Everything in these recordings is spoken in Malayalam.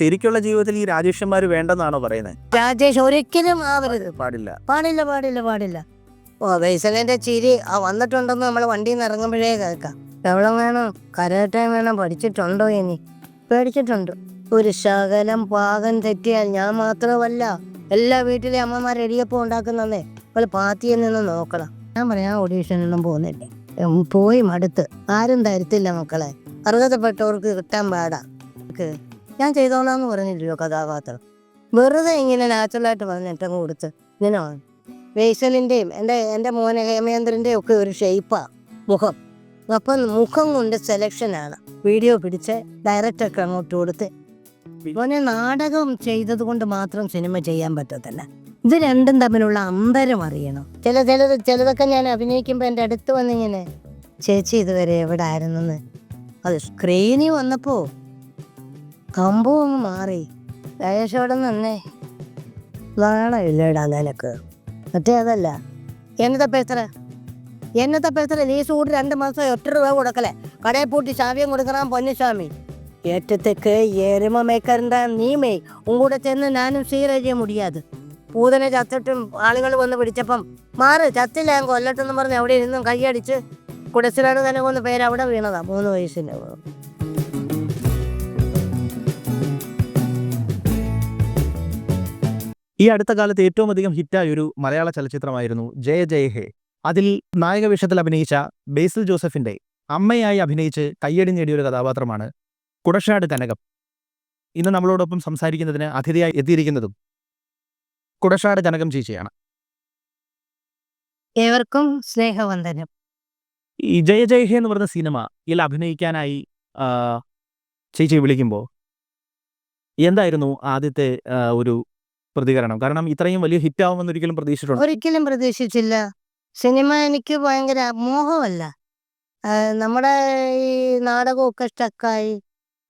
ശരിക്കുള്ള ജീവിതത്തിൽ ഈ രാജേഷന്മാർ വേണ്ടെന്നാണോ പറയുന്നത് രാജേഷ് ഒരിക്കലും ആവരുത് പാടില്ല. പാടില്ല പാടില്ല പാടില്ല. ഓ വൈസലിന്റെ ചിരി ആ വന്നിട്ടുണ്ടെന്ന് നമ്മൾ വണ്ടിയിൽ നിന്ന് ഇറങ്ങുമ്പോഴേ കേൾക്കാം. എവിടെ വേണം? കരാട്ടം വേണം. പഠിച്ചിട്ടുണ്ടോ ഇനി? പേടിച്ചിട്ടുണ്ട്. ഒരു ശകലം പാകം തെറ്റിയാൽ ഞാൻ മാത്രമല്ല എല്ലാ വീട്ടിലെ അമ്മമാർ എടിയപ്പം ഉണ്ടാക്കുന്നതേ അവൾ പാത്തിയിൽ നിന്ന് നോക്കണം. ഞാൻ പറയാം ഓഡീഷനൊന്നും പോകുന്നില്ല. പോയി മടുത്ത്. ആരും തരത്തില്ല മക്കളെ. അർഹതപ്പെട്ടവർക്ക് കിട്ടാൻ പാടാ. ഞാൻ ചെയ്തോളാന്ന് പറഞ്ഞില്ലയോ കഥാപാത്രം. വെറുതെ ഇങ്ങനെ നാച്ചുറലായിട്ട് പറഞ്ഞിട്ടങ്ങ് കൊടുത്ത് ഇങ്ങനെ വന്നു. വേസലിന്റെയും എന്റെ എന്റെ മോനെ ഹേമേന്ദ്രന്റെയും ഒക്കെ ഒരു ഷെയ്പ്പാണ് മുഖം. അപ്പം മുഖം കൊണ്ട് സെലക്ഷനാണ് വീഡിയോ പിടിച്ച് ഡയറക്റ്റൊക്കെ അങ്ങോട്ട് കൊടുത്ത്. മോനെ നാടകം ചെയ്തത് കൊണ്ട് മാത്രം സിനിമ ചെയ്യാൻ പറ്റത്തില്ല. ഇത് രണ്ടും തമ്മിലുള്ള അന്തരം അറിയണം. ചില ചിലത് ചിലതൊക്കെ ഞാൻ അഭിനയിക്കുമ്പോൾ എന്റെ അടുത്ത് വന്നിങ്ങനെ ചേച്ചി ഇതുവരെ എവിടെ ആയിരുന്നെന്ന് അത് സ്ക്രീനിൽ വന്നപ്പോൾ കമ്പവും ഒന്ന് മാറി. രാജേഷോടെ നിന്നേ. നാണമില്ലടാ നിനക്ക്. മറ്റേ അതല്ല. എന്നത്തെ പേസറ എന്നത്തെ പേസറ നീ സൂട് രണ്ട് മാസം ഒറ്റ രൂപ കൊടുക്കലേ കടയിൽ പൂട്ടി ശാവ്യം കൊടുക്കണം പൊന്നുസ്വാമി. ഏറ്റത്തേക്ക് എരുമ മേക്കറിന്റെ നീമേ ഉങ്കൂടെ ചെന്ന് ഞാനും സീരഴിയ മുടിയാത്. പൂതനെ ചത്തിട്ടും ആളുകൾ വന്ന് പിടിച്ചപ്പം മാറ് ചത്തില്ല കൊല്ലട്ടെന്ന് പറഞ്ഞ് അവിടെ ഇരുന്നും കൈയടിച്ച് കുടസിലാണ് തന്നെ കൊന്ന് പേര് അവിടെ വീണതാ മൂന്ന് വയസ്സിന്റെ ഈ അടുത്ത കാലത്ത് ഏറ്റവും അധികം ഹിറ്റായ ഒരു മലയാള ചലച്ചിത്രമായിരുന്നു ജയ ജയ ഹേ. അതിൽ നായക വേഷത്തിൽ അഭിനയിച്ച ബേസിൽ ജോസഫിന്റെ അമ്മയായി അഭിനയിച്ച് കയ്യടി നേടിയൊരു കഥാപാത്രമാണ് കുടശാട് കനകം. ഇന്ന് നമ്മളോടൊപ്പം സംസാരിക്കുന്നതിന് അതിഥിയായി എത്തിയിരിക്കുന്നതും കുടശാട് കനകം ചേച്ചിയാണ്. ഏവർക്കും സ്നേഹവന്ദനം. ഈ ജയ ജയ ഹേ എന്ന് പറഞ്ഞ സിനിമ ഇതിൽ അഭിനയിക്കാനായി ചേച്ചി വിളിക്കുമ്പോൾ എന്തായിരുന്നു ആദ്യത്തെ ഒരു പ്രതികരണം. കാരണം ഇത്രയും വലിയ ഹിറ്റ് ആവുമെന്ന് ഒരിക്കലും പ്രതീക്ഷിച്ചിട്ടുണ്ട്. ഒരിക്കലും പ്രതീക്ഷിച്ചില്ല. സിനിമ എനിക്ക് ഭയങ്കര മോഹമല്ല. നമ്മുടെ ഈ നാടകമൊക്കെ സ്റ്റക്കായി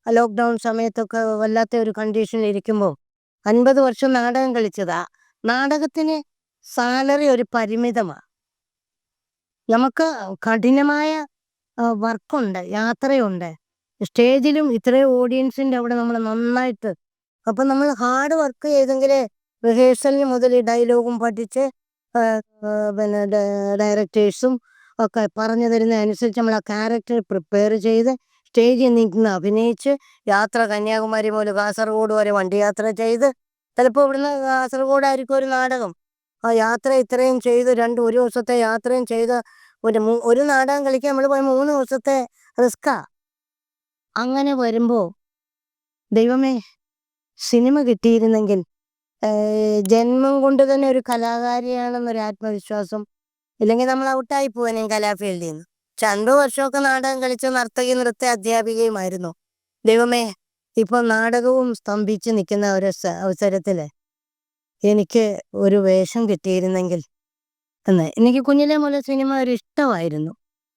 ലോക്ക്ഡൗൺ സമയത്തൊക്കെ വല്ലാത്ത ഒരു കണ്ടീഷനിൽ ഇരിക്കുമ്പോൾ അൻപത് വർഷം നാടകം കളിച്ചതാ. നാടകത്തിന് സാലറി ഒരു പരിമിതമാണ് നമുക്ക് കഠിനമായ വർക്കുണ്ട് യാത്രയുണ്ട്. സ്റ്റേജിലും ഇത്രയും ഓഡിയൻസിന്റെ അവിടെ നമ്മൾ നന്നായിട്ട്. അപ്പം നമ്മൾ ഹാർഡ് വർക്ക് ചെയ്തെങ്കിലേ റിഹേഴ്സലിന് മുതൽ ഡയലോഗും പഠിച്ച് പിന്നെ ഡയറക്ടേഴ്സും ഒക്കെ പറഞ്ഞു തരുന്ന അനുസരിച്ച് നമ്മൾ ആ ക്യാരക്ടർ പ്രിപ്പയർ ചെയ്ത് സ്റ്റേജിൽ നിന്ന് അഭിനയിച്ച് യാത്ര കന്യാകുമാരി മുതൽ കാസർഗോഡ് വരെ വണ്ടി യാത്ര ചെയ്ത് ചിലപ്പോൾ ഇവിടുന്ന് കാസർഗോഡായിരിക്കും ഒരു നാടകം. ആ യാത്ര ഇത്രയും ചെയ്ത് രണ്ട് ഒരു ദിവസത്തെ യാത്രയും ചെയ്ത് ഒരു ഒരു നാടകം കളിക്കാൻ നമ്മൾ പോയി മൂന്ന് ദിവസത്തെ റിസ്ക്കാ. അങ്ങനെ വരുമ്പോൾ ദൈവമേ സിനിമ കിട്ടിയിരുന്നെങ്കിൽ ജന്മം കൊണ്ട് തന്നെ ഒരു കലാകാരിയാണെന്നൊരു ആത്മവിശ്വാസം ഇല്ലെങ്കിൽ നമ്മൾ ഔട്ടായി പോവാനേ കലാഫീൽഡിൽ നിന്ന്. പക്ഷെ വർഷമൊക്കെ നാടകം കളിച്ച നർത്തകി നൃത്ത അധ്യാപികയുമായിരുന്നു. ദൈവമേ ഇപ്പൊ നാടകവും സ്തംഭിച്ച് നിൽക്കുന്ന ഒരു അവസരത്തിൽ എനിക്ക് ഒരു വേഷം കിട്ടിയിരുന്നെങ്കിൽ എന്ന്. എനിക്ക് കുഞ്ഞിലെ മുതൽ സിനിമ ഒരു ഇഷ്ടമായിരുന്നു.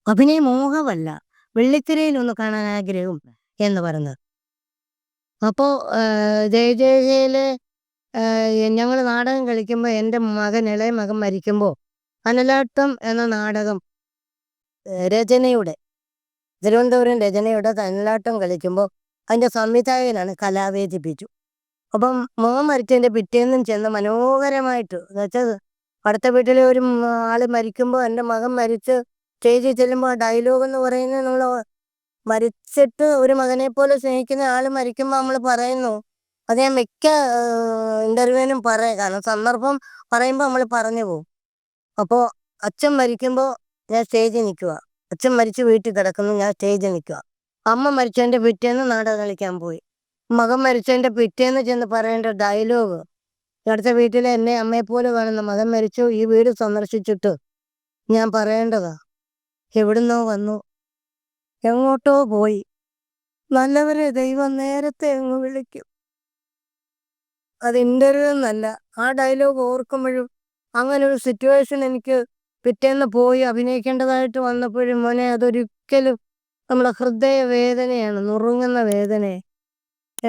അഭിനയ മോഹമല്ല വെള്ളിത്തിരയിൽ ഒന്ന് കാണാൻ ആഗ്രഹം എന്ന് പറഞ്ഞത് അപ്പോൾ ജയ ജയയിൽ ഞങ്ങൾ നാടകം കളിക്കുമ്പോൾ എന്റെ മകൻ ഇളയ മകൻ മരിക്കുമ്പോൾ അനലാട്ടം എന്ന നാടകം രചനയുടെ തിരുവനന്തപുരം രചനയുടെ അനലാട്ടം കളിക്കുമ്പോൾ അതിന്റെ സംവിധായകനാണ് കലാവേദി അപ്പം മോൻ മരിച്ചതിന്റെ പിറ്റേന്നും ചെന്ന് മനോഹരമായിട്ട് എന്നുവെച്ചാൽ അടുത്ത വീട്ടിലെ ഒരു ആൾ മരിക്കുമ്പോൾ എന്റെ മകൻ മരിച്ച് സ്റ്റേജിൽ ചെല്ലുമ്പോൾ ഡയലോഗ് എന്ന് പറയുന്നത് നമ്മൾ മരിച്ചിട്ട് ഒരു മകനെ പോലെ സ്നേഹിക്കുന്ന ആൾ മരിക്കുമ്പോൾ നമ്മൾ പറയുന്നു അത് ഞാൻ മിക്ക ഇന്റർവ്യൂവിനും പറയാം. കാരണം സന്ദർഭം പറയുമ്പോൾ നമ്മൾ പറഞ്ഞു പോകും. അപ്പോൾ അച്ഛൻ മരിക്കുമ്പോൾ ഞാൻ സ്റ്റേജിൽ നിൽക്കുക അച്ഛൻ മരിച്ച് വീട്ടിൽ കിടക്കുന്നു ഞാൻ സ്റ്റേജിൽ നിൽക്കുക അമ്മ മരിച്ചതിന്റെ പിറ്റേന്ന് നാടകം കളിക്കാൻ പോയി. മകൻ മരിച്ചതിന്റെ പിറ്റേന്ന് ചെന്ന് പറയേണ്ട ഡയലോഗ് അടുത്ത വീട്ടിലെ എന്നെ അമ്മയെപ്പോലെ കാണുന്ന മകൻ മരിച്ചു. ഈ വീട് സന്ദർശിച്ചിട്ട് ഞാൻ പറയേണ്ടതാ. എവിടുന്നോ വന്നു. എങ്ങോട്ടോ പോയി. നല്ലവരെ ദൈവം നേരത്തെ അങ്ങ് വിളിക്കും. അത് ഇന്റർവ്യൂ എന്നല്ല. ആ ഡയലോഗ് ഓർക്കുമ്പോഴും അങ്ങനെ ഒരു സിറ്റുവേഷൻ എനിക്ക് പിറ്റേന്ന് പോയി അഭിനയിക്കേണ്ടതായിട്ട് വന്നപ്പോഴും മോനെ അതൊരിക്കലും നമ്മുടെ ഹൃദയ വേദനയാണ് നുറുങ്ങുന്ന വേദന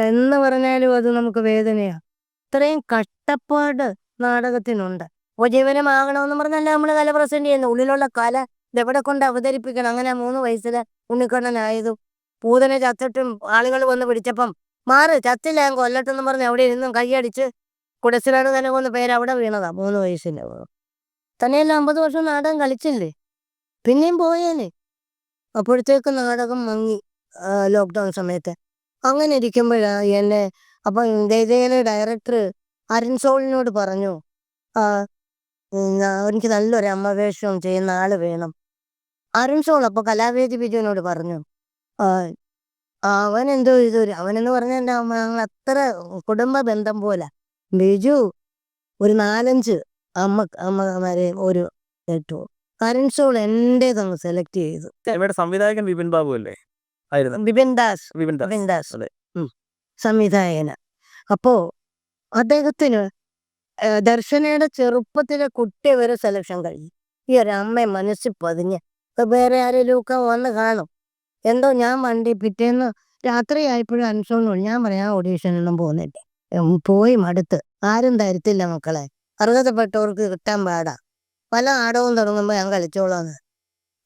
എന്ന് പറഞ്ഞാലും അത് നമുക്ക് വേദനയാണ് ഇത്രയും കഷ്ടപ്പാട് നാടകത്തിനുണ്ട്. ഉപജീവനമാകണമെന്ന് പറഞ്ഞല്ല നമ്മൾ കല പ്രസന്റ് ചെയ്യുന്നത് ഉള്ളിലുള്ള കല ഇതെവിടെ കൊണ്ട് അവതരിപ്പിക്കണം? അങ്ങനെ മൂന്ന് വയസ്സിൽ ഉണ്ണിക്കണ്ണനായതും പൂതനെ ചത്തിട്ടും ആളുകൾ വന്ന് പിടിച്ചപ്പം മാറ് ചത്തില്ല ഞാൻ കൊല്ലട്ടെന്ന് പറഞ്ഞ് അവിടെ ഇരുന്നും കൈയടിച്ച് കുടസിലാണ് തന്നെ കൊന്ന പേര് അവിടെ വീണതാ മൂന്ന് വയസ്സിന്റെ തന്നെയല്ല അമ്പത് വർഷം നാടകം കളിച്ചില്ലേ? പിന്നെയും പോയേനെ. അപ്പോഴത്തേക്ക് നാടകം മങ്ങി ലോക്ക്ഡൗൺ സമയത്ത്. അങ്ങനെ ഇരിക്കുമ്പോഴാ എന്നെ അപ്പം ഇതേതേലെ ഡയറക്ടർ അരുൺ സോളിനോട് പറഞ്ഞു എനിക്ക് നല്ലൊരു അമ്മ വേഷം ചെയ്യുന്ന ആൾ വേണം. അരുൺ സോൾ അപ്പൊ കലാവേദി ബിജുവിനോട് പറഞ്ഞു അവൻ എന്തോ ഇതൊരു അവനെന്ന് പറഞ്ഞ എന്റെ അമ്മ ഞങ്ങൾ അത്ര കുടുംബ ബന്ധം പോലെ. ബിജു ഒരു നാലഞ്ച് അമ്മ അമ്മമാരെ ഒരു കേട്ടു കരൺസോൾ സോൾ എന്റെതങ്ങ് സെലക്ട് ചെയ്തു. ഇവിടെ സംവിധായകൻ വിപിൻ ബാബു അല്ലേ? ആയിരുന്നു. ബിപിൻ ദാസ്. വിപിൻ ദാസ്. ബിപിൻ ദാസ്. സംവിധായകന് സംവിധായകന. അപ്പോ അദ്ദേഹത്തിന് ദർശനയുടെ ചെറുപ്പത്തിലെ കുട്ടി വരെ സെലക്ഷൻ കഴിഞ്ഞു. ഈ ഒരു അമ്മയെ മനസ്സിൽ പതിഞ്ഞ്. വേറെ ആരെങ്കിലും ഒക്കെ വന്ന് കാണും. എന്തോ ഞാൻ വണ്ടി പിറ്റേന്ന് രാത്രി ആയപ്പോഴും അനുസോണു ഞാൻ പറയാം ഓഡീഷനൊന്നും പോകുന്നില്ല. പോയി മടുത്ത്. ആരും തരത്തില്ല മക്കളെ. അർഹതപ്പെട്ടവർക്ക് കിട്ടാൻ പാടാ. പല ആടവും തുടങ്ങുമ്പോൾ ഞാൻ കളിച്ചോളാന്ന്.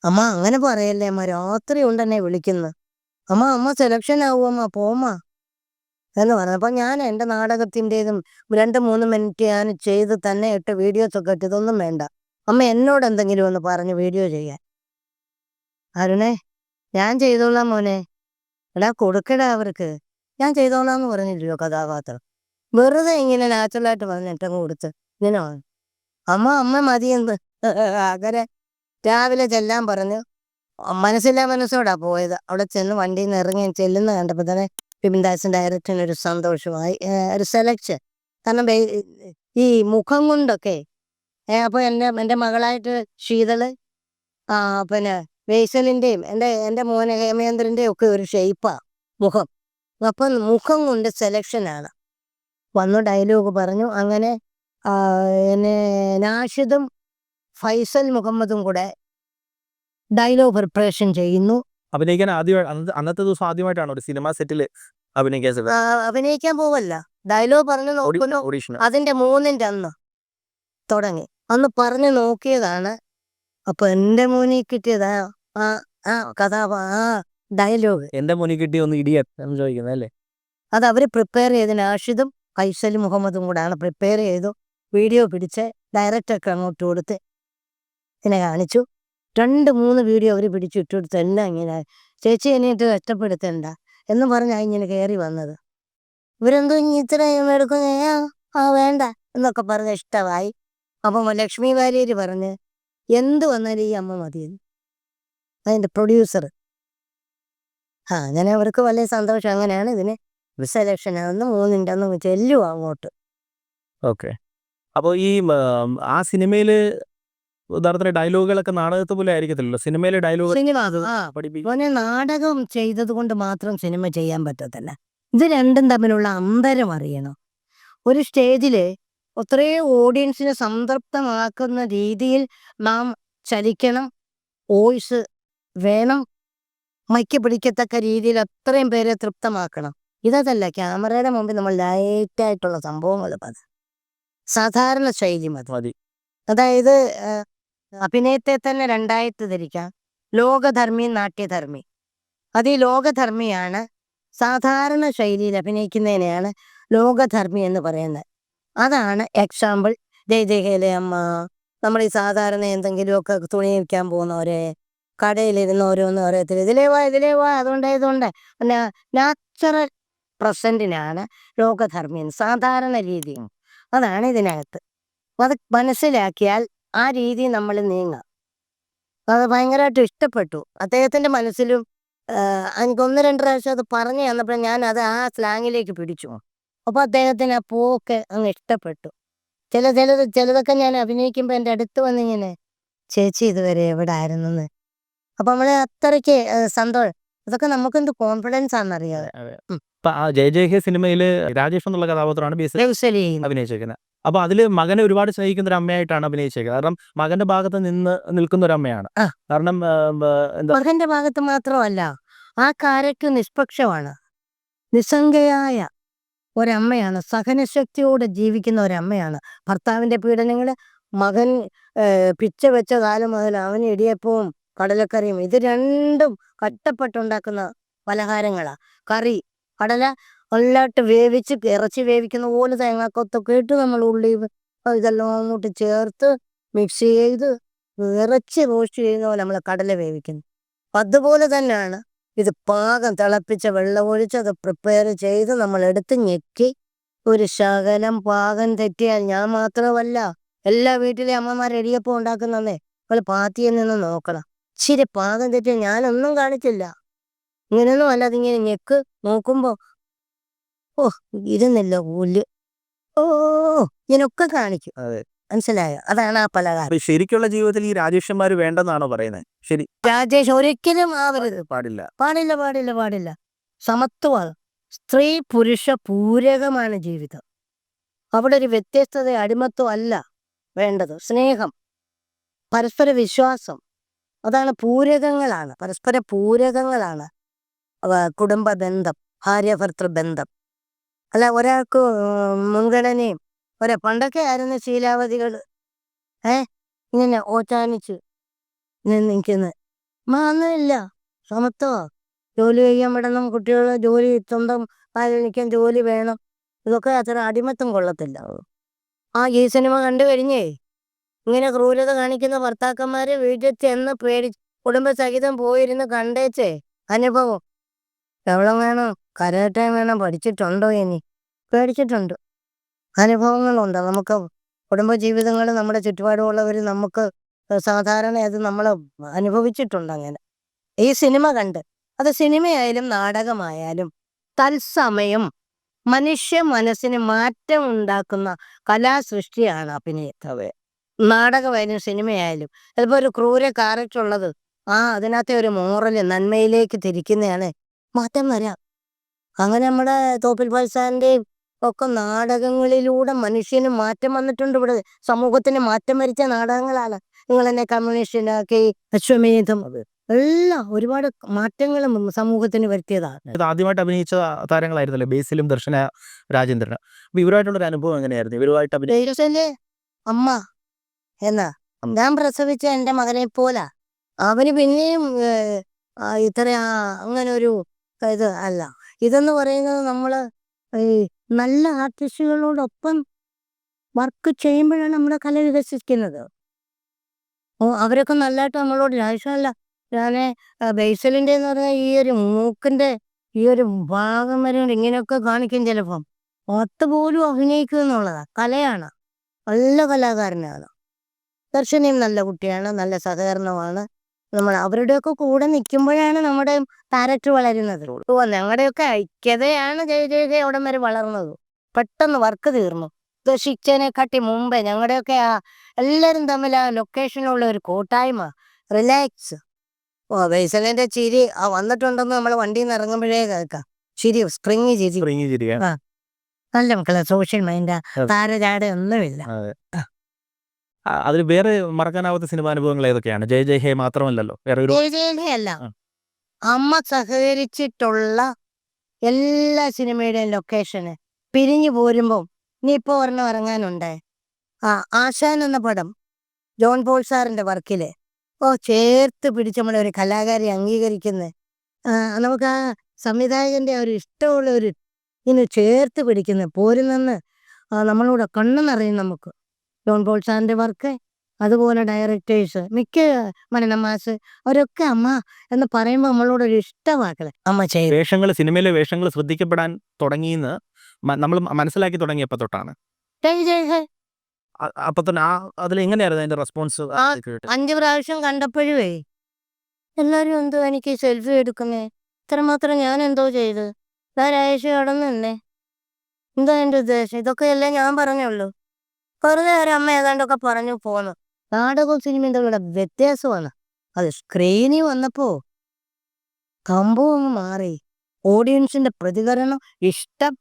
അമ്മ അങ്ങനെ പറയല്ലേ അമ്മ? രാത്രി ഉണ്ടെന്നെ വിളിക്കുന്നു. അമ്മ അമ്മ സെലക്ഷൻ ആവും അമ്മ? പോമ്മ. എന്ന് പറഞ്ഞു. പറഞ്ഞപ്പോൾ ഞാൻ എന്റെ നാടകത്തിന്റെതും രണ്ട് മൂന്ന് മിനിറ്റ് ഞാൻ ചെയ്ത് തന്നെ ഇട്ട് വീഡിയോസ് ഒക്കെ ഇട്ട് വേണ്ട. അമ്മ എന്നോട് എന്തെങ്കിലും ഒന്ന് പറഞ്ഞ് വീഡിയോ ചെയ്യാൻ. അരുണേ. ഞാൻ ചെയ്തോളാം മോനെ. എടാ കൊടുക്കടാ അവർക്ക്. ഞാൻ ചെയ്തോളാം എന്ന് പറഞ്ഞില്ലയോ കഥാപാത്രം. വെറുതെ ഇങ്ങനെ നാച്ചുറലായിട്ട് പറഞ്ഞിട്ടങ്ങ് കൊടുത്ത് ഇങ്ങനെ അമ്മ അമ്മ മതിയെന്ന് അങ്ങനെ രാവിലെ ചെല്ലാൻ പറഞ്ഞു. മനസ്സില്ലാ മനസ്സോടാ പോയത്. അവിടെ ചെന്ന് വണ്ടിയിൽ നിന്ന് ഇറങ്ങി ചെല്ലുന്ന കണ്ടപ്പോൾ തന്നെ ബിപിൻദാസൻ ഡയറക്ടറിന് ഒരു സന്തോഷമായി. ഒരു സെലക്ഷൻ കാരണം ഈ മുഖം കൊണ്ടൊക്കെ. അപ്പോൾ അപ്പൊ എന്റെ എന്റെ മകളായിട്ട് ശീതൾ ആ പിന്നെ വേസലിന്റെയും എന്റെ എന്റെ മോനെ ഹേമേന്ദ്രന്റെയും ഒക്കെ ഒരു ഷെയ്പ്പാണ് മുഖം. അപ്പം മുഖം കൊണ്ട് സെലക്ഷനാണ് വന്നു ഡയലോഗ് പറഞ്ഞു. അങ്ങനെ എന്നെ നാഷിദും ഫൈസൽ മുഹമ്മദും കൂടെ ഡയലോഗ് പ്രിപ്പറേഷൻ ചെയ്യുന്നു. അഭിനയിക്കാൻ ആദ്യമായി അന്നത്തെ അന്നത്തെ ദിവസം ആദ്യമായിട്ടാണ് ഒരു സിനിമ സെറ്റിൽ അഭിനയിക്കാൻ അഭിനയിക്കാൻ പോവല്ല. ഡയലോഗ് പറഞ്ഞു നോക്കുന്നു. അതിന്റെ മൂന്നിന്റെ അന്ന് തുടങ്ങി. അന്ന് പറഞ്ഞു നോക്കിയതാണ് അപ്പൊ എന്റെ മോനി കിട്ടിയതാ. ആ ആ കഥ ആ ഡയലോഗ്. എന്റെ മോനി കിട്ടിയ ഒന്ന് ഇടിയെന്ന് ചോദിക്കുന്നത് അല്ലേ? അത് അവർ പ്രിപ്പയർ ചെയ്ത് നാഷിദും ഫൈസൽ മുഹമ്മദും കൂടാണ് പ്രിപ്പയർ ചെയ്തു. വീഡിയോ പിടിച്ച് ഡയറക്ടർക്ക് അങ്ങോട്ട് കൊടുത്ത് ഇങ്ങനെ കാണിച്ചു. രണ്ട് മൂന്ന് വീഡിയോ അവർ പിടിച്ചു ഇട്ടുകൊടുത്ത് എല്ലാം ഇങ്ങനെ ചേച്ചി എന്നിട്ട് കഷ്ടപ്പെടുത്തണ്ട എന്ന് പറഞ്ഞാ ഇങ്ങനെ കയറി വന്നത്. ഇവരെന്തോ ഇനി ഇത്രയും എടുക്കുന്ന ആ വേണ്ട എന്നൊക്കെ പറഞ്ഞ് ഇഷ്ടമായി. അപ്പം ലക്ഷ്മി വാര്യര് പറഞ്ഞ് എന്ത് വന്നാലും ഈ അമ്മ മതിയെന്ന്. അതിന്റെ പ്രൊഡ്യൂസർ ആ അങ്ങനെ അവർക്ക് വലിയ സന്തോഷം. അങ്ങനെയാണ് ഇതിന് സെലക്ഷൻ ആവുന്ന മൂന്നിന്റെ ഒന്ന് ചെല്ലും അങ്ങോട്ട്. ഓക്കെ. അപ്പോൾ ഈ ആ സിനിമയിൽ ഉദാഹരണത്തിന് ഡയലോഗുകളൊക്കെ നാടകത്തെ പോലെ ആയിരിക്കത്തില്ലല്ലോ? സിനിമയിലെ ഡയലോഗ് മോനെ നാടകം ചെയ്തത് കൊണ്ട് മാത്രം സിനിമ ചെയ്യാൻ പറ്റത്തില്ല. ഇത് രണ്ടും തമ്മിലുള്ള അന്തരം അറിയണം. ഒരു സ്റ്റേജിൽ അത്രയും ഓഡിയൻസിനെ സംതൃപ്തമാക്കുന്ന രീതിയിൽ നാം ചലിക്കണം. വോയിസ് വേണം. മൈക്ക് പിടിക്കത്തക്ക രീതിയിൽ അത്രയും പേരെ തൃപ്തമാക്കണം. ഇതല്ല ക്യാമറയുടെ മുമ്പിൽ നമ്മൾ ലൈറ്റായിട്ടുള്ള സംഭവങ്ങൾ മതി സാധാരണ ശൈലി മതി. മതി. അതായത് അഭിനയത്തെ തന്നെ രണ്ടായിട്ട് ധരിക്കാം ലോകധർമ്മി നാട്യധർമ്മി. അത് ഈ ലോകധർമ്മിയാണ്. സാധാരണ ശൈലിയിൽ അഭിനയിക്കുന്നതിനെയാണ് ലോകധർമ്മി എന്ന് പറയുന്നത്. അതാണ് എക്സാമ്പിൾ ജയജയകയിലെ അമ്മ. നമ്മൾ ഈ സാധാരണ എന്തെങ്കിലുമൊക്കെ തുണി വിൽക്കാൻ പോകുന്നവരെ കടയിലിരുന്ന് ഓരോന്ന് ഓരോരുത്തർ ഇതിലേ വാ ഇതിലേ വാ അതുകൊണ്ട് ഇതുകൊണ്ട് പിന്നെ നാച്ചുറൽ പ്രസന്റിനാണ് ലോകധർമ്മി സാധാരണ രീതി അതാണ് ഇതിനകത്ത്. അത് മനസ്സിലാക്കിയാൽ ആ രീതി നമ്മൾ നീങ്ങാം. അത് ഭയങ്കരമായിട്ട് ഇഷ്ടപ്പെട്ടു. അദ്ദേഹത്തിന്റെ മനസ്സിലും ആഹ് എനിക്ക് ഒന്ന് രണ്ട് പ്രാവശ്യം അത് പറഞ്ഞു തന്നപ്പോൾ ഞാൻ അത് ആ സ്ലാങ്ങിലേക്ക് പിടിച്ചു. അപ്പൊ അദ്ദേഹത്തിന് ആ പൂവൊക്കെ അങ്ങ് ഇഷ്ടപ്പെട്ടു. ചില ചിലത് ചിലതൊക്കെ ഞാൻ അഭിനയിക്കുമ്പോൾ എന്റെ അടുത്ത് വന്നിങ്ങനെ ചേച്ചി ഇതുവരെ എവിടെ ആയിരുന്നെന്ന് അപ്പൊ നമ്മൾ അത്രയ്ക്ക് സന്തോഷം. നമുക്ക് നമുക്കെന്ത് കോൺഫിഡൻസ് ആണെന്നറിയാതെ ജയ ജയ ഹേ സിനിമയിൽ രാജേഷ് എന്നുള്ള കഥാപാത്രമാണ് അഭിനയിച്ചിരിക്കുന്നത് അപ്പൊ അതിൽ മകനെ ഒരുപാട് സ്നേഹിക്കുന്ന ഒരു അമ്മയായിട്ടാണ് അഭിനയിച്ചേക്കുന്നത്. കാരണം മകന്റെ ഭാഗത്ത് നിന്ന് നിൽക്കുന്ന ഒരു അമ്മയാണ്. കാരണം മകന്റെ ഭാഗത്ത് മാത്രമല്ല ആ കാരക്ക് നിഷ്പക്ഷമാണ്. നിസ്സംഗയായ ഒരമ്മയാണ്. സഹനശക്തിയോടെ ജീവിക്കുന്ന ഒരമ്മയാണ്. ഭർത്താവിന്റെ പീഡനങ്ങൾ മകൻ പിച്ച വെച്ച കാലം മുതൽ അവന് ഇടിയപ്പവും കടലക്കറിയും ഇത് രണ്ടും കട്ടപ്പെട്ടുണ്ടാക്കുന്ന പലഹാരങ്ങളാണ് കറി കടല നല്ലതായിട്ട് വേവിച്ച് ഇറച്ചി വേവിക്കുന്ന പോലെ തേങ്ങാക്കൊത്തൊക്കെ ഇട്ട് നമ്മൾ ഉള്ളി ഇതെല്ലാം അങ്ങോട്ട് ചേർത്ത് മിക്സ് ചെയ്ത് ഇറച്ചി റോസ്റ്റ് ചെയ്യുന്ന പോലെ നമ്മൾ കടല വേവിക്കുന്നു. അതുപോലെ തന്നെയാണ് ഇത് പാകം തിളപ്പിച്ച വെള്ളം ഒഴിച്ച് അത് പ്രിപ്പയർ ചെയ്ത് നമ്മൾ എടുത്ത് ഞെക്കി. ഒരു ശകലം പാകം തെറ്റിയാൽ ഞാൻ മാത്രമല്ല എല്ലാ വീട്ടിലെ അമ്മമാർ ഇടിയപ്പം ഉണ്ടാക്കുന്നതേ നിങ്ങൾ പാത്തിയിൽ നിന്ന് നോക്കണം. ഇച്ചിരി പാകം തെറ്റിയാൽ ഞാനൊന്നും കാണിച്ചില്ല. ഇങ്ങനെയൊന്നും അല്ല അതിങ്ങനെ ഞെക്ക് നോക്കുമ്പോ ഓ ഇരുന്നില്ല ഊൽ ഓ ഇങ്ങനൊക്കെ കാണിക്കും. മനസ്സിലായോ? അതാണ് ആ പലഹാരം. ശരിക്കുള്ള ജീവിതത്തിൽ ഈ രാജേഷന്മാര് വേണ്ടെന്നാണോ പറയുന്നത് ശരി. രാജേഷ് ഒരിക്കലും ആവരുത് പാടില്ല പാടില്ല. പാടില്ല പാടില്ല സമത്വമാണ് സ്ത്രീ പുരുഷ പൂരകമാണ് ജീവിതം. അവിടെ ഒരു വ്യത്യസ്തത അടിമത്വം അല്ല വേണ്ടത്. സ്നേഹം. പരസ്പര വിശ്വാസം. അതാണ് പൂരകങ്ങളാണ്. പരസ്പര പൂരകങ്ങളാണ് കുടുംബ ബന്ധം ഭാര്യ-ഭർത്തൃ ബന്ധം അല്ല ഒരാൾക്ക് മുൻഗണനയും ഒരാ പണ്ടൊക്കെ ആയിരുന്നു ശീലാവതികൾ ഏ? ഇങ്ങനെ ഓച്ചാനിച്ച് നിൽക്കുന്നത് മാന്നില്ല സമത്വമാ ജോലി ചെയ്യാൻ വിടണം. കുട്ടികൾ ജോലി സ്വന്തം കാലിൽ ജോലി വേണം. ഇതൊക്കെ അത്ര അടിമത്തം കൊള്ളത്തില്ല. ആ ഈ സിനിമ കണ്ടു കഴിഞ്ഞേ? ഇങ്ങനെ ക്രൂരത കാണിക്കുന്ന ഭർത്താക്കന്മാര് വീട്ടിൽ ചെന്ന് പേടി കുടുംബസഹിതം പോയിരുന്ന് കണ്ടേച്ചേ. അനുഭവം. എവളം വേണം? കരാട്ടയും വേണം? പഠിച്ചിട്ടുണ്ടോ ഇനി? പേടിച്ചിട്ടുണ്ട്. അനുഭവങ്ങളുണ്ട്. നമുക്ക് കുടുംബജീവിതങ്ങൾ നമ്മുടെ ചുറ്റുപാടുമുള്ളവർ നമുക്ക് സാധാരണ അത് നമ്മൾ അനുഭവിച്ചിട്ടുണ്ട് അങ്ങനെ ഈ സിനിമ കണ്ട്. അത് സിനിമയായാലും നാടകമായാലും തത്സമയം മനുഷ്യ മനസ്സിന് മാറ്റം ഉണ്ടാക്കുന്ന കലാസൃഷ്ടിയാണ് അഭിനേതാവ്. നാടകമായാലും സിനിമയായാലും. അതിപ്പോ ഒരു ക്രൂര ക്യാരക്ടർ ആ അതിനകത്തെ ഒരു മോറൽ നന്മയിലേക്ക് തിരിക്കുന്നതാണ് മാറ്റം വരാം. അങ്ങനെ നമ്മുടെ തോപ്പിൽ ഫൽസാന്റെയും ഒക്കെ നാടകങ്ങളിലൂടെ മനുഷ്യന് മാറ്റം വന്നിട്ടുണ്ട് ഇവിടെ. സമൂഹത്തിന് മാറ്റം വരിച്ച നാടകങ്ങളാണ്. നിങ്ങൾ എന്നെ കമ്മ്യൂണിസ്റ്റിനാക്കി അശ്വമേധം. എല്ലാം ഒരുപാട് മാറ്റങ്ങളും സമൂഹത്തിന് വരുത്തിയതാണ്. ആദ്യമായിട്ട് അഭിനയിച്ച താരങ്ങളായിരുന്നല്ലോ ബേസിലും ദർശന രാജേന്ദ്രൻ. അപ്പൊ ഇവരുമായിട്ടുള്ള ഒരു അനുഭവം എങ്ങനെയായിരുന്നു? ഇവരുമായിട്ട് അമ്മ എന്നാ ഞാൻ പ്രസവിച്ച എന്റെ മകനെ പോലാ. അവന് പിന്നെയും ഇത്ര അങ്ങനൊരു അങ്ങനെ ഒരു ഇത് അല്ല. ഇതെന്ന് പറയുന്നത് നമ്മൾ ഈ നല്ല ആർട്ടിസ്റ്റുകളോടൊപ്പം വർക്ക് ചെയ്യുമ്പോഴാണ് നമ്മുടെ കല വികസിക്കുന്നത്. ഓ അവരൊക്കെ നല്ലതായിട്ട് നമ്മളോട് ആവശ്യമല്ല ഞാൻ ബേസലിന്റെ എന്ന് പറഞ്ഞാൽ ഈ ഒരു മൂക്കിന്റെ ഈ ഒരു ഭാഗം വരെ ഇങ്ങനെയൊക്കെ കാണിക്കും ചിലപ്പം. ഒത്തുപോലും അഭിനയിക്കുക എന്നുള്ളതാണ് കലയാണ്. നല്ല കലാകാരനാണ്. ദർശനയും നല്ല കുട്ടിയാണ്. നല്ല സഹകരണമാണ് നമ്മൾ അവരുടെയൊക്കെ കൂടെ നിൽക്കുമ്പോഴാണ് നമ്മുടെ പാരറ്റ് വളരുന്നത്. ഓ ഞങ്ങളുടെയൊക്കെ ഐക്യതയാണ് ജയ ജയ ജയ അവിടം വരെ വളർന്നത്. പെട്ടെന്ന് വർക്ക് തീർന്നു. ദർശിച്ചതിനെക്കാട്ടി മുമ്പേ ഞങ്ങളുടെയൊക്കെ ആ എല്ലാവരും തമ്മിൽ ആ ലൊക്കേഷനിലുള്ള ഒരു കൂട്ടായ്മ റിലാക്സ് ഓ വൈസലിന്റെ ചിരി ആ വന്നിട്ടുണ്ടെന്ന് നമ്മൾ വണ്ടിയിൽ നിന്ന് ഇറങ്ങുമ്പോഴേ കേൾക്കാം. ചിരി സ്പ്രിങ് ചിരി. നല്ല മക്കളെ സോഷ്യൽ മൈൻഡാ. താരചാട ഒന്നുമില്ല. അതിൽ വേറെ മറക്കാനാവാത്ത സിനിമാ അനുഭവങ്ങൾ ഏതൊക്കെയാണ്? ജയ ജയ ഹേ മാത്രമല്ലല്ലോ വേറെ ഒരു അല്ല. അമ്മ സഹകരിച്ചിട്ടുള്ള എല്ലാ സിനിമയുടെയും ലൊക്കേഷന് പിരിഞ്ഞു പോരുമ്പോൾ നീ ഇപ്പോൾ ഒരെണ്ണം ഇറങ്ങാനുണ്ടേ? ആ ആശാൻ എന്ന പടം ജോൺ പോൾ സാറിന്റെ വർക്കിൽ. ഓ ചേർത്ത് പിടിച്ച നമ്മളെ ഒരു കലാകാരി അംഗീകരിക്കുന്നത് നമുക്ക് ആ സംവിധായകന്റെ ഒരു ഇഷ്ടമുള്ള ഒരു ഇങ്ങനെ ചേർത്ത് പിടിക്കുന്നത് പോരുന്നെന്ന് നിന്ന് നമ്മളോട് കണ്ണു നിറയും നമുക്ക്. ജോൺ പോൾ സാറിന്റെ വർക്ക് അതുപോലെ ഡയറക്ടേഴ്സ് മിക്ക മനനമാസ് അവരൊക്കെ അമ്മ എന്ന് പറയുമ്പോൾ നമ്മളോട് ഒരു ഇഷ്ടമാക്കൽ അമ്മ ചെയ്യും വേഷങ്ങൾ സിനിമയിലെ വേഷങ്ങൾ ശ്രദ്ധിക്കപ്പെടാൻ തുടങ്ങിയെന്ന് നമ്മൾ മനസ്സിലാക്കി തുടങ്ങിയപ്പോ തൊട്ടാണ്. അപ്പൊ തന്നെ ആ അതിൽ എങ്ങനെയായിരുന്നു അതിന്റെ റെസ്പോൺസ് അഞ്ച് പ്രാവശ്യം കണ്ടപ്പോഴേ എല്ലാരും എന്തോ എനിക്ക് സെൽഫി എടുക്കുന്നേ ഇത്രമാത്രം ഞാൻ എന്തോ ചെയ്ത്. ഒരാഴ്ച കടന്നു തന്നെ എന്താ എന്റെ ഉദ്ദേശം? ഇതൊക്കെയല്ലേ ഞാൻ പറഞ്ഞുള്ളൂ. വെറുതെ ഒരു അമ്മ ഏതാണ്ടൊക്കെ പറഞ്ഞു പോന്നു. നാടകവും സിനിമയും തമ്മിലുള്ള വ്യത്യാസമാണ്. അത് സ്ക്രീനിൽ വന്നപ്പോ കമ്പം മാറി. ഓഡിയൻസിന്റെ പ്രതികരണം ഇഷ്ടം.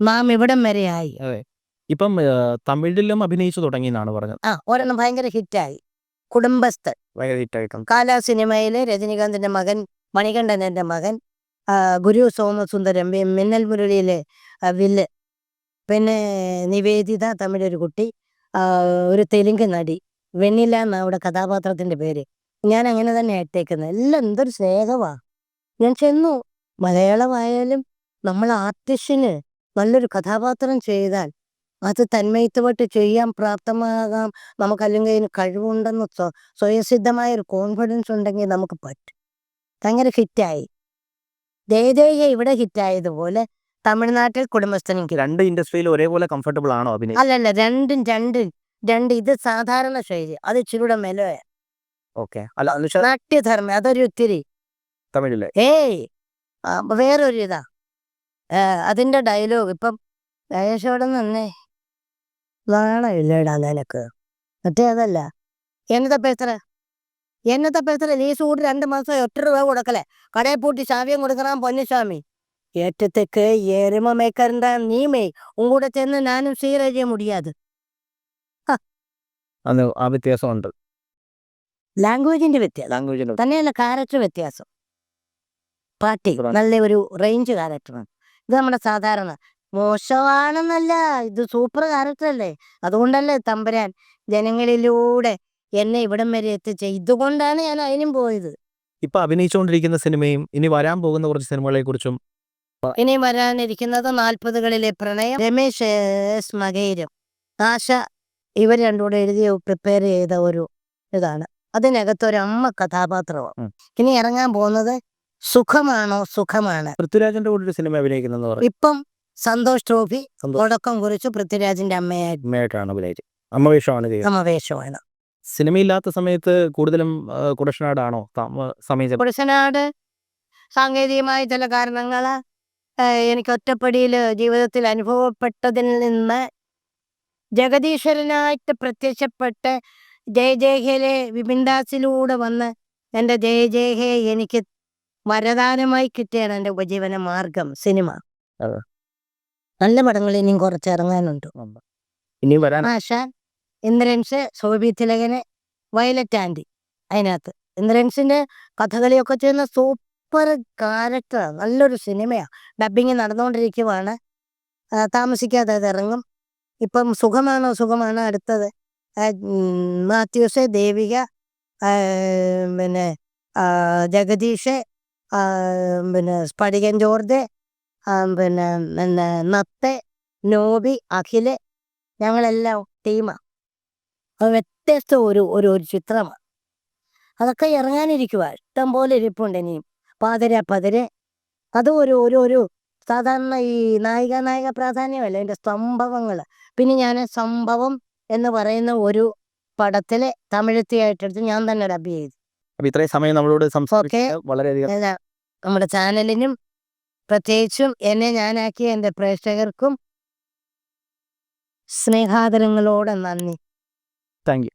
നാം ഇവിടം വരെ ആയി. ഇപ്പം തമിഴിലും അഭിനയിച്ചു തുടങ്ങി എന്നാണ് പറഞ്ഞത്. ആ ഒരെണ്ണം ഭയങ്കര ഹിറ്റായി. കുടുംബസ്ഥൻ. ഭയങ്കര ഹിറ്റായിട്ടുണ്ട്. കാലാ സിനിമയിലെ രജനീകാന്തിന്റെ മകൻ മണികണ്ഠനന്റെ മകൻ ഗുരു സോമസുന്ദരം മിന്നൽ മുരളിയിലെ വില്ല്. പിന്നെ നിവേദിത തമിഴൊരു കുട്ടി ഒരു തെലുങ്ക് നടി വെണ്ണില എന്ന അവിടെ കഥാപാത്രത്തിന്റെ പേര്. ഞാൻ അങ്ങനെ തന്നെ ഇട്ടേക്കുന്നത് എല്ലാം എന്തൊരു സ്നേഹമാ. ഞാൻ ചെന്നു. മലയാളമായാലും നമ്മൾ ആർട്ടിസ്റ്റിന് നല്ലൊരു കഥാപാത്രം ചെയ്താൽ അത് തന്മയത്വമായിട്ട് ചെയ്യാൻ പ്രാപ്തമാകാം. നമുക്ക് അല്ലെങ്കിൽ അതിന് കഴിവുണ്ടെന്ന് സ്വ- സ്വയസിദ്ധമായ ഒരു കോൺഫിഡൻസ് ഉണ്ടെങ്കിൽ നമുക്ക് പറ്റും. ഭയങ്കര ഹിറ്റായി. ദേദേഹ ഇവിടെ ഹിറ്റായതുപോലെ തമിഴ്നാട്ടിൽ കുടുംബസ്ഥനെങ്കിൽ രണ്ട് ഇൻഡസ്ട്രിയിൽ ഒരേപോലെ കംഫർട്ടബിൾ ആണോ അഭിനയം? അല്ലല്ല രണ്ടും രണ്ടും രണ്ട് ഇത് സാധാരണ ശൈലി. അത് ഇച്ചിരൂടെ മെലോയ. ഓക്കെ. അല്ല നാട്യധർമ്മ അതൊരു ഒത്തിരി തമിഴിലെ. ഏയ്! ആ, വേറൊരു ഇതാ ഏ, അതിന്റെ ഡയലോഗ് ഇപ്പം ദേശോടെ നിന്നേ. നാണമില്ലേടാ നിനക്ക്. മറ്റേ അതല്ല. എന്നത്തെ പേത്ര എന്നത്തെ പേത്ര നീ സൂട് രണ്ട് മാസം ഒറ്റ രൂപ കൊടുക്കലേ കടയിൽ പൂട്ടി ചാവിയം കൊടുക്കണം പൊന്നുസ്വാമി. ഏറ്റത്തേക്ക് எரும മേക്കറിന്റെ നീമേ മേയ് ഉങ്കൂടെ ചെന്ന് ഞാനും സീരഴിയ മുടിയാത്. അന്ന് ആ വ്യത്യാസമുണ്ട്. ലാംഗ്വേജിന്റെ വ്യത്യാസം. ലാംഗ്വേജിന്റെ തന്നെയല്ല ക്യാരക്ടർ വ്യത്യാസം. പാട്ടി ഇതാണ്. നല്ല ഒരു റേഞ്ച് ക്യാരക്ടറാണ്. ഇത് നമ്മുടെ സാധാരണ മോശമാണെന്നല്ല ഇത് സൂപ്പർ ക്യാരക്ടർ അല്ലേ അതുകൊണ്ടല്ലേ തമ്പുരാൻ ജനങ്ങളിലൂടെ എന്നെ ഇവിടം വരെ എത്തിച്ച. ഇതുകൊണ്ടാണ് ഞാൻ അതിനും പോയത്. ഇപ്പൊ അഭിനയിച്ചുകൊണ്ടിരിക്കുന്ന സിനിമയും ഇനി വരാൻ പോകുന്ന കുറച്ച് സിനിമകളെ കുറിച്ചും ഇനി വരാനിരിക്കുന്നത് നാൽപ്പതുകളിലെ പ്രണയം. രമേശ് എസ് മകേരം. ആശ ഇവർ രണ്ടുകൂടെ എഴുതിയ പ്രിപ്പയർ ചെയ്ത ഒരു ഇതാണ്. അതിനകത്ത് ഒരു അമ്മ കഥാപാത്രമാണ് ഇനി ഇറങ്ങാൻ പോകുന്നത് സുഖമാണോ സുഖമാണ്? പൃഥ്വിരാജിന്റെ കൂടെ ഒരു സിനിമ അഭിനയിക്കുന്നത് ഇപ്പം സന്തോഷ് ട്രോഫി തുടക്കം കുറിച്ച് പൃഥ്വിരാജിന്റെ അമ്മയായിട്ട്. അമ്മയായിട്ടാണ് അഭിനയിച്ചത്. അമ്മവേഷമാണ് സിനിമ ഇല്ലാത്ത സിനിമയില്ലാത്ത സമയത്ത് കൂടുതലും കുടശനാടാണോ സമയത്ത് കുടശനാട് സാങ്കേതികമായ ചില കാരണങ്ങൾ എനിക്ക് ഒറ്റപ്പടിയിൽ ജീവിതത്തിൽ അനുഭവപ്പെട്ടതിൽ നിന്ന് ജഗദീശ്വരനായിട്ട് പ്രത്യക്ഷപ്പെട്ട് ജയ ജയഹയിലെ വിപിൻദാസിലൂടെ വന്ന് എന്റെ ജയ ജയഹേ എനിക്ക് വരദാനമായി കിട്ടിയാണ് എന്റെ ഉപജീവന മാർഗം സിനിമ. നല്ല പടങ്ങൾ ഇനിയും കുറച്ച് ഇറങ്ങാനുണ്ട് ആശാൻ ഇന്ദ്രൻസ് സോബി തിലകന് വയലറ്റ് ആൻഡി അതിനകത്ത് ഇന്ദ്രൻസിന്റെ കഥകളിയൊക്കെ ചെയ്യുന്ന സൂപ്പർ ക്യാരക്ടറാണ് നല്ലൊരു സിനിമയാണ് ഡബിങ് നടന്നുകൊണ്ടിരിക്കുവാണ് താമസിക്കാതെ അത് ഇറങ്ങും. ഇപ്പം സുഖമാണോ? സുഖമാണോ? അടുത്തത്. മാത്യൂസ് ദേവിക പിന്നെ ജഗദീഷ് പിന്നെ സ്ഫടികൻ ജോർജ് പിന്നെ പിന്നെ നത്തെ നോബി അഖിൽ ഞങ്ങളെല്ലാം ടീമാണ് അത് വ്യത്യസ്ത ഒരു ഒരു ഒരു ചിത്രമാണ് അതൊക്കെ ഇറങ്ങാനിരിക്കുക ഇഷ്ടം പോലെ ഇരിപ്പുണ്ട് ഇനിയും. പാതിര പതിര്. അത് ഒരു ഒരു ഒരു സാധാരണ ഈ നായിക നായക പ്രാധാന്യമല്ല എന്റെ സംഭവങ്ങൾ? പിന്നെ ഞാൻ സംഭവം എന്ന് പറയുന്ന ഒരു പടത്തിലെ തമിഴത്തിയായിട്ടെടുത്ത് ഞാൻ തന്നെ ഡബ് ചെയ്തു ഇത്രയും സമയം നമ്മളോട് വളരെയധികം നമ്മുടെ ചാനലിനും പ്രത്യേകിച്ചും എന്നെ ഞാനാക്കിയ എന്റെ പ്രേക്ഷകർക്കും സ്നേഹാദരങ്ങളോടെ നന്ദി. Thank you.